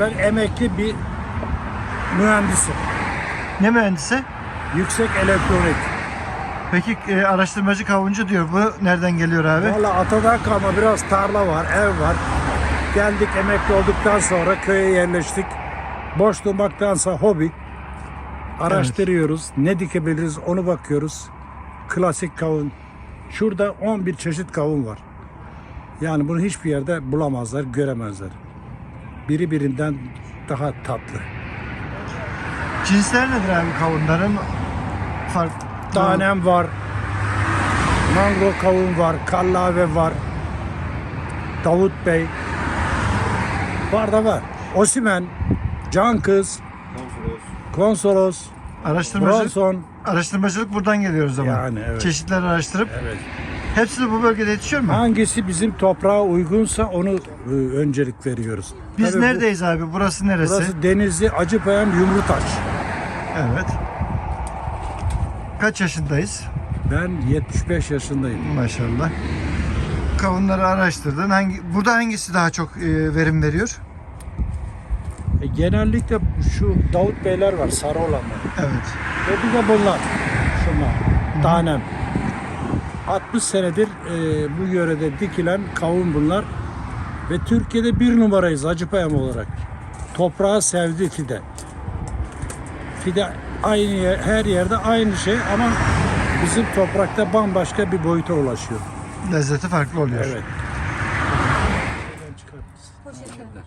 Ben emekli bir mühendisim. Ne mühendisi? Yüksek elektronik. Peki e, araştırmacı kavuncu diyor. Bu nereden geliyor abi? Valla atadan kalma biraz tarla var, ev var. Geldik emekli olduktan sonra köye yerleştik. Boş durmaktansa hobi. Araştırıyoruz. Ne dikebiliriz onu bakıyoruz. Klasik kavun. Şurada 11 çeşit kavun var. Yani bunu hiçbir yerde bulamazlar, göremezler. Biri birinden daha tatlı. Cinsler nedir abi kavunların? Fark... Tanem var. Mango kavun var. Kallave var. Davut Bey. Var da var. Osimen. Can Kız. Konsolos. Araştırmacılık, Bronson. araştırmacılık buradan geliyor o zaman. Yani evet. Çeşitleri araştırıp Evet. Hepsi bu bölgede yetişiyor mu? Hangisi bizim toprağa uygunsa onu e, öncelik veriyoruz. Biz Tabii neredeyiz abi? Burası neresi? Burası Denizli Acıpayam Yumrutaş. Evet. Kaç yaşındayız? Ben 75 yaşındayım. Maşallah. Kavunları araştırdın. Hangi burada hangisi daha çok e, verim veriyor? E, genellikle şu Davut Beyler var sarı olanlar. Evet. Ve bir de bunlar. Şunlar. Tanem. 60 senedir e, bu yörede dikilen kavun bunlar. Ve Türkiye'de bir numarayız Acıpayam olarak. Toprağı sevdi fide. Fide aynı yer, her yerde aynı şey ama bizim toprakta bambaşka bir boyuta ulaşıyor. Lezzeti farklı oluyor. Evet. Poşetler. Poşetler.